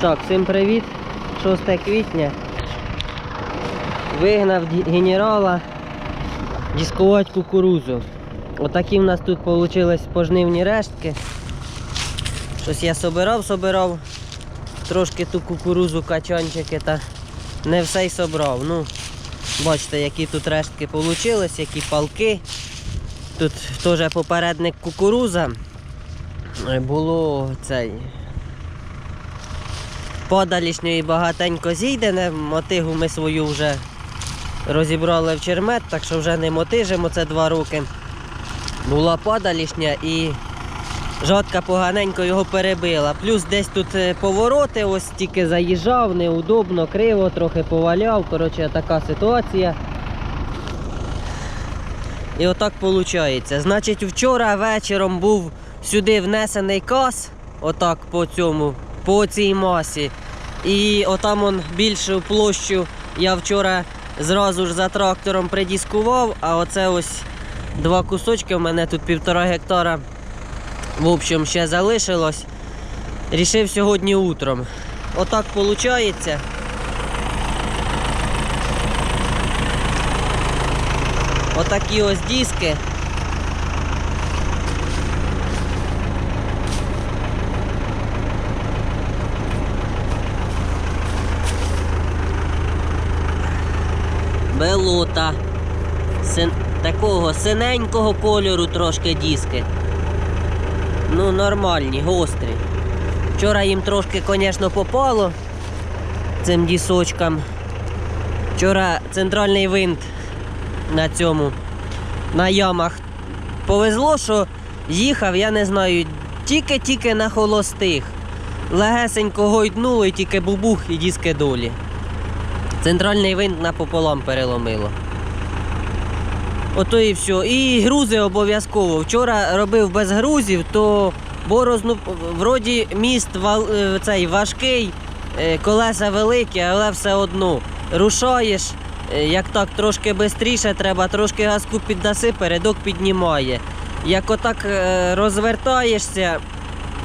Так, всім привіт. 6 квітня. Вигнав генерала дискувати кукурузу. Отакі в нас тут вийшли пожнивні рештки. Щось я собирав, собирав. Трошки ту кукурузу качанчики та не все й собрав. Ну, бачите, які тут рештки вийшли, які палки. Тут теж попередник кукуруза. Було цей подалішньої багатенько зійдене. Мотигу ми свою вже розібрали в чермет, так що вже не мотижимо це два роки. Була подалішня і жодка поганенько його перебила. Плюс десь тут е, повороти, ось тільки заїжджав, неудобно, криво, трохи поваляв. Коротше, така ситуація. І отак виходить. Значить, вчора вечором був сюди внесений кас, отак по цьому, по цій масі. І отам он більшу площу я вчора зразу ж за трактором придіскував, а оце ось два кусочки, у мене тут півтора гектара. В общем, ще залишилось. Рішив сьогодні утром. Отак виходить. Отакі ось диски. Белота. Син... Такого синенького кольору трошки диски. Ну, нормальні, гострі. Вчора їм трошки, звісно, попало цим дісочкам. Вчора центральний винт на цьому, на ямах. Повезло, що їхав, я не знаю, тільки-тільки на холостих. Легесенько гойднуло і тільки бубух і диски долі. Центральний винт напополам переломило. Ото і все. І грузи обов'язково. Вчора робив без грузів, то борозну, вроді міст е, цей важкий, е, колеса великі, але все одно рушаєш. е, Як так трошки швидше, треба трошки газку піддаси, передок піднімає. Як отак розвертаєшся,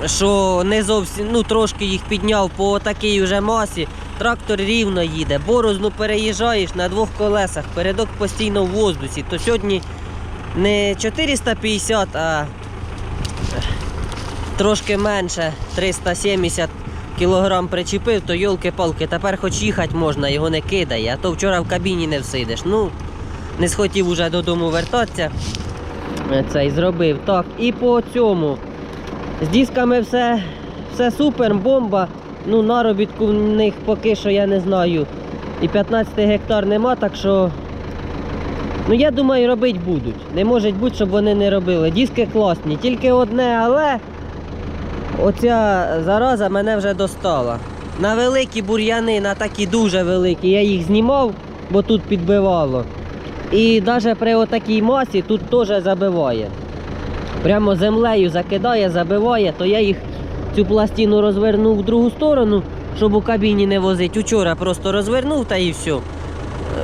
що не зовсім, ну трошки їх підняв по такій уже масі, трактор рівно їде, борозну переїжджаєш на двох колесах, передок постійно в воздусі. То сьогодні не 450, а трошки менше 370 кілограм причепив, то йолки-палки, тепер хоч їхати можна, його не кидає, а то вчора в кабіні не всидиш. Ну, не схотів уже додому вертатися. Е, Цей зробив. Так, і по цьому. З дисками все, все супер, бомба. Ну, наробітку в них поки що я не знаю. І 15 гектар нема, так що. Ну я думаю, робити будуть. Не може бути, щоб вони не робили. Диски класні. Тільки одне, але оця зараза мене вже достала. На великі бур'яни, на такі дуже великі, я їх знімав, бо тут підбивало. І навіть при отакій масі тут теж забиває прямо землею закидає, забиває, то я їх цю пластину розвернув в другу сторону, щоб у кабіні не возити. Учора просто розвернув та і все.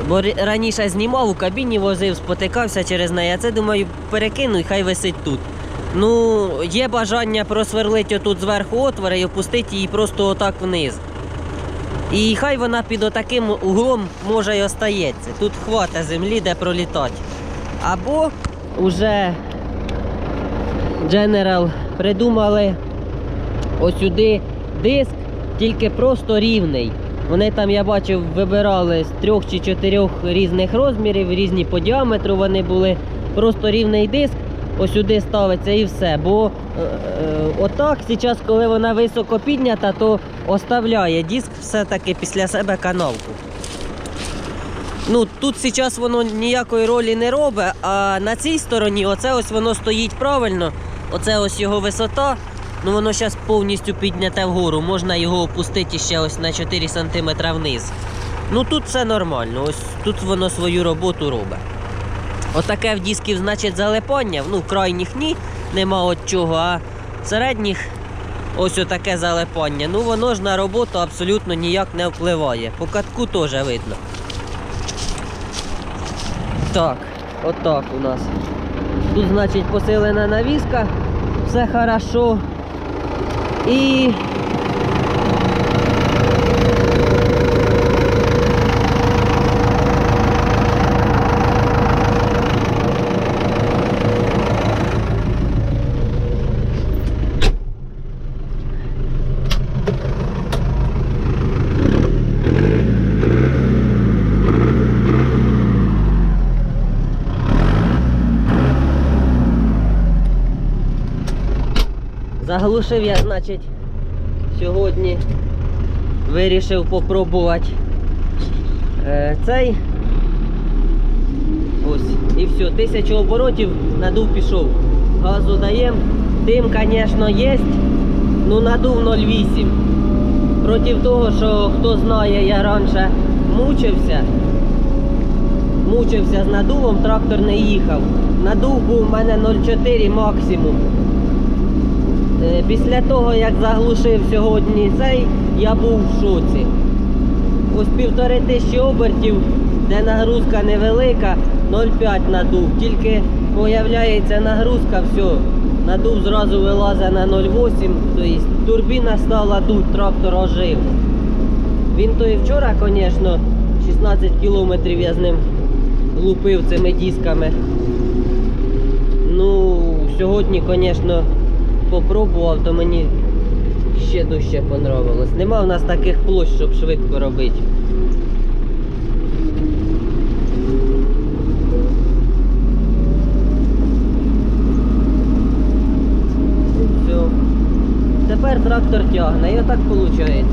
Бо раніше знімав, у кабіні возив, спотикався через неї, а це думаю, перекину і хай висить тут. Ну, є бажання просверлити отут зверху отвори і опустити її просто отак вниз. І хай вона під отаким углом може й остається. Тут хвата землі, де пролітати. Або вже General придумали ось сюди диск, тільки просто рівний. Вони там, я бачив, вибирали з трьох чи чотирьох різних розмірів, різні по діаметру вони були. Просто рівний диск, ось сюди ставиться і все. Бо е, е, отак, зараз, коли вона високо піднята, то оставляє диск все-таки після себе канавку. Ну, тут зараз воно ніякої ролі не робить, а на цій стороні оце ось воно стоїть правильно. Оце ось його висота. Ну воно зараз повністю підняте вгору. Можна його опустити ще ось на 4 см вниз. Ну тут все нормально, ось тут воно свою роботу робить. Отаке в дисків, значить, залипання. Ну, крайніх ні, нема от чого, а середніх ось отаке залипання. Ну воно ж на роботу абсолютно ніяк не впливає. По катку теж видно. Так, отак у нас. Тут, значить, посилена навіска, все хорошо. І Заглушив я, значить, сьогодні вирішив попробувати е, цей. Ось, і все, тисячу оборотів надув пішов. Газу даємо. Дим, звісно, є. Ну надув 0,8. Проти того, що хто знає, я раніше мучився. Мучився з надувом, трактор не їхав. Надув був у мене 0,4 максимум. Е, Після того, як заглушив сьогодні цей, я був в шоці. Ось півтори тисячі обертів, де нагрузка невелика, 0,5 надув. Тільки появляється нагрузка, все, надув зразу вилазить на 0,8, тобто турбіна стала дуть, трактор ожив. Він то і вчора, звісно, 16 кілометрів я з ним лупив цими дисками. Ну, сьогодні, звісно, попробував, то мені ще дужче понравилось. Нема в нас таких площ, щоб швидко робити. Все. Тепер трактор тягне, і отак виходить.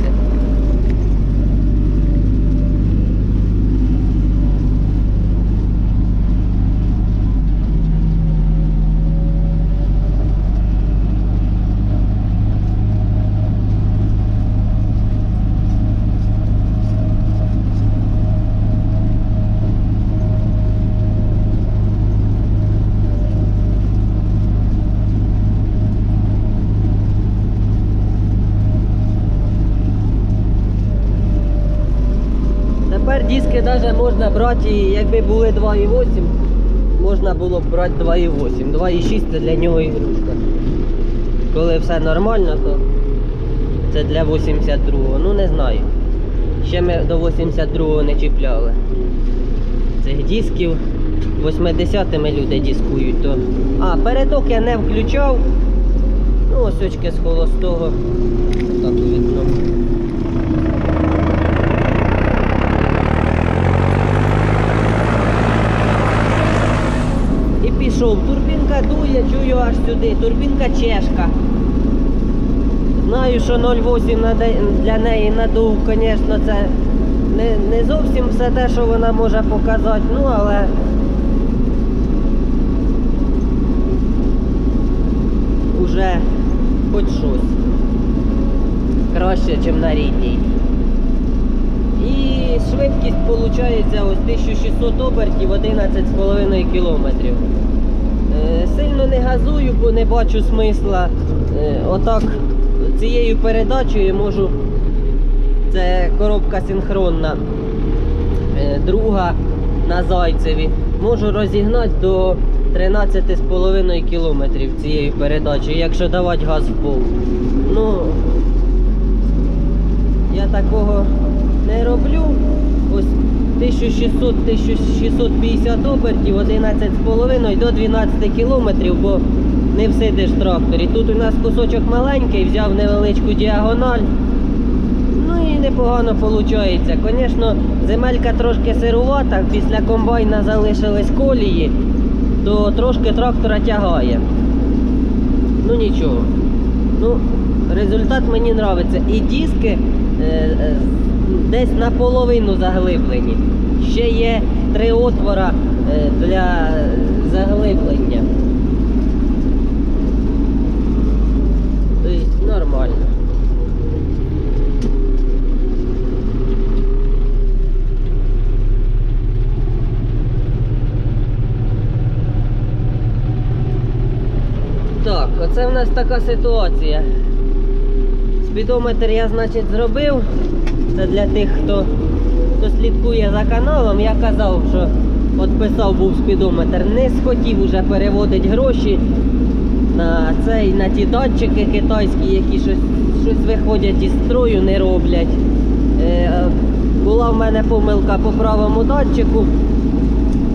Тепер диски навіть можна брати, якби були 2,8, можна було б брати 2,8. 2,6 це для нього ігрушка. Коли все нормально, то це для 82-го. Ну не знаю. Ще ми до 82-го не чіпляли. Цих дисків 80-ми люди дискують. То... А, передок я не включав. Ну, ось очки з холостого. Так видно. І пішов. Турбінка дує, чую аж сюди. Турбінка чешка. Знаю, що 0,8 для неї надув, звісно, це не, не зовсім все те, що вона може показати, ну але. Уже хоч щось. Краще, ніж на рідній. І швидкість виходить ось 1600 обертів 11,5 кілометрів. Е, Сильно не газую, бо не бачу смисла. Е, Отак цією передачею можу. Це коробка синхронна. Е, Друга на Зайцеві. Можу розігнати до 13,5 кілометрів цією передачею, якщо давати газ в пол. Ну, я такого не роблю. Ось 1600-1650 обертів, 11,5 до 12 кілометрів, бо не всидиш в тракторі. Тут у нас кусочок маленький, взяв невеличку діагональ. Ну і непогано виходить. Звісно, земелька трошки сирувата, після комбайна залишились колії, то трошки трактора тягає. Ну нічого. Ну, результат мені подобається. І диски е, е, десь наполовину заглиблені. Ще є три отвора е, для заглиблення. Тобто нормально. Так, оце в нас така ситуація. Спідометр я, значить, зробив. Це для тих, хто, хто слідкує за каналом. Я казав, що підписав був спідометр. Не схотів уже переводити гроші на цей, на ті датчики китайські, які щось, щось виходять із строю, не роблять. Е, була в мене помилка по правому датчику,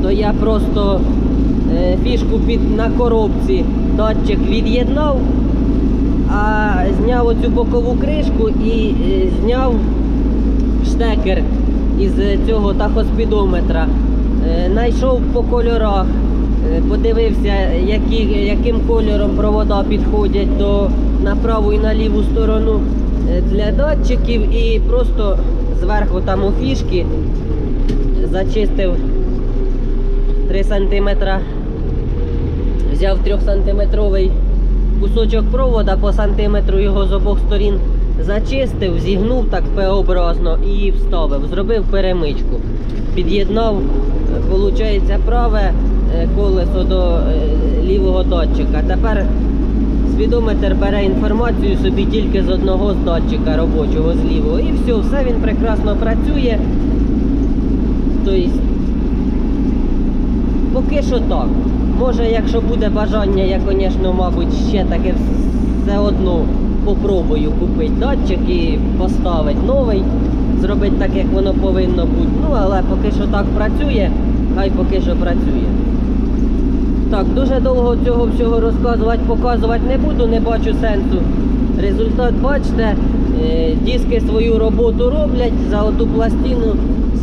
то я просто е, фішку під, на коробці датчик від'єднав, а зняв оцю бокову кришку і е, зняв штекер із цього тахоспідометра. Е, Найшов по кольорах, е, подивився, які, яким кольором провода підходять до на праву і на ліву сторону е, для датчиків і просто зверху там у фішки зачистив 3 см. Взяв 3 сантиметровий кусочок провода по сантиметру його з обох сторін зачистив, зігнув так П-образно і вставив. Зробив перемичку. Під'єднав, виходить, праве е, колесо до е, лівого датчика. Тепер спідометр бере інформацію собі тільки з одного з датчика робочого, з лівого. І все, все він прекрасно працює. Тобто, поки що так. Може, якщо буде бажання, я, звісно, мабуть, ще таке все одно попробую купити датчик і поставити новий, зробити так, як воно повинно бути. Ну, але поки що так працює, хай поки що працює. Так, дуже довго цього всього розказувати, показувати не буду, не бачу сенсу. Результат бачите, е, диски свою роботу роблять, за оту пластину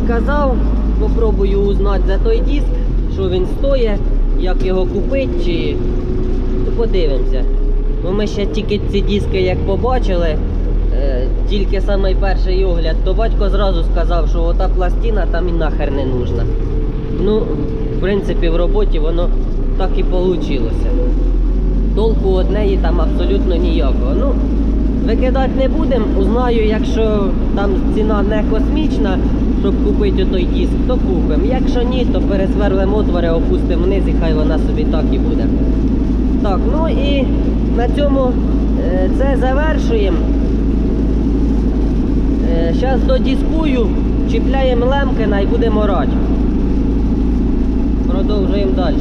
сказав, попробую узнати за той диск, що він стоїть, як його купити, чи то подивимося. Ну, ми ще тільки ці диски як побачили, е, тільки самий перший огляд, то батько зразу сказав, що ота пластина там і нахер не нужна. Ну, в принципі, в роботі воно так і вийшло. Толку від неї там абсолютно ніякого. Ну, викидати не будемо. Узнаю, якщо там ціна не космічна, щоб купити той диск, то купимо. Якщо ні, то пересверлимо отвори, опустимо вниз і хай вона собі так і буде. Так, ну і на цьому е, це завершуємо. Зараз додіскую, чіпляємо лемкина і будемо рати. Продовжуємо далі.